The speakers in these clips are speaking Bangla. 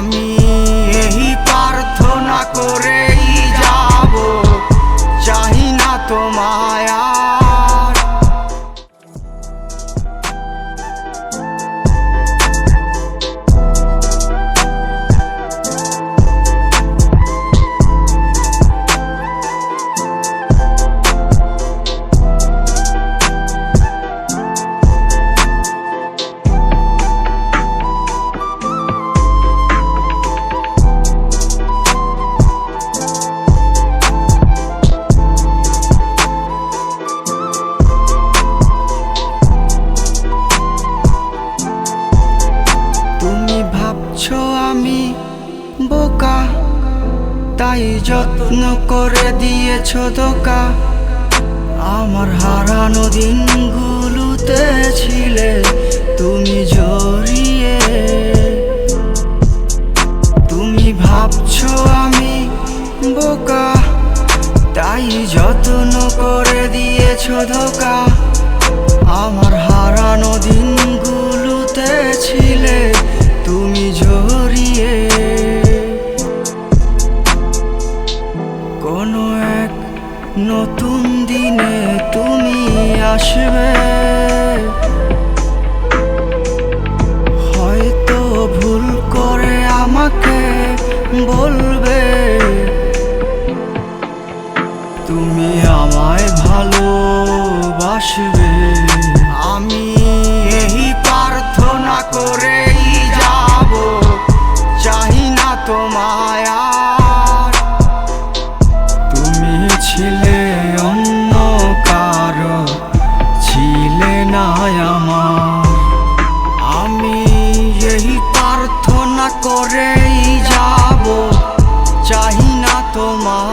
আমি আমি বোকা, তাই যত্ন করে দিয়েছ দোকা আমার হারানো দিনগুলোতে ছিলে তুমি জড়িয়ে। তুমি ভাবছ আমি বোকা, তাই যত্ন করে দিয়েছ ধোকা। আমার হারানো দিনগুলোতে ছিলে আসবে। হয়তো ভুল করে আমাকে বলবে তুমি আমায় ভালোবাসবে। করেই যাব। চাহি না তোমায়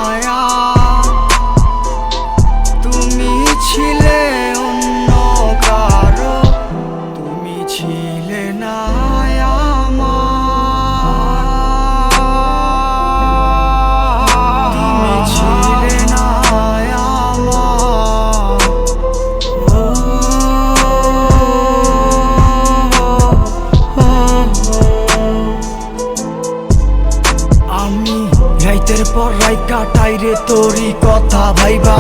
আমি রাইতের পর রাই কাটাই রে তোরই কথা ভাইবা।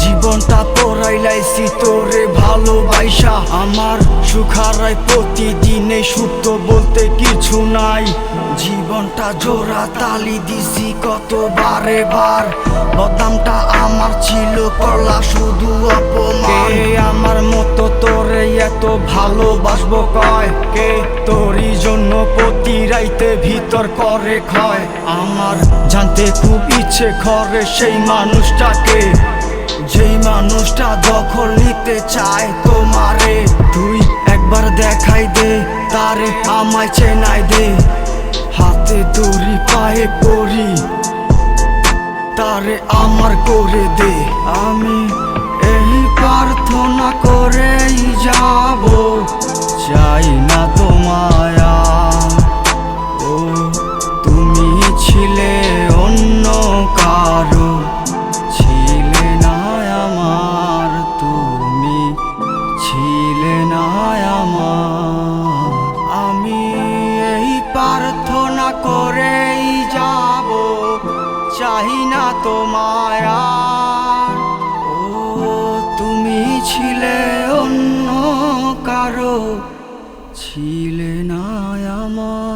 জীবনটা পড়াইলাইছি তোরে ভালোবাসা আমার সুখারায় প্রতিদিনে সুপ্ত বলতে কিছু নাই। জীবনটা জোড়া তালি দিছি কত বারে বার বদামটা আমার ছিল করলা শুধু অপমান। আমার মতো তোরে এত ভালোবাসবো কয়? কে তোরই জন্য প্রতি রাইতে ভিতর করে ক্ষয়। আমার জানতে খুব ইচ্ছে করে সেই মানুষটাকে। যেই মানুষটা দখল নিতে চায় তোমারে। তুই একবার দেখাই দে, তারে আমায় চেনাই দে। হাতে দড়ি, পায়ে পড়ি, তারে আমার করে দে। আমি এই প্রার্থনা করেই যাব। চাই না চাই না তোমার ও তুমি ছিলে অন্য কারও ছিলে না আমার।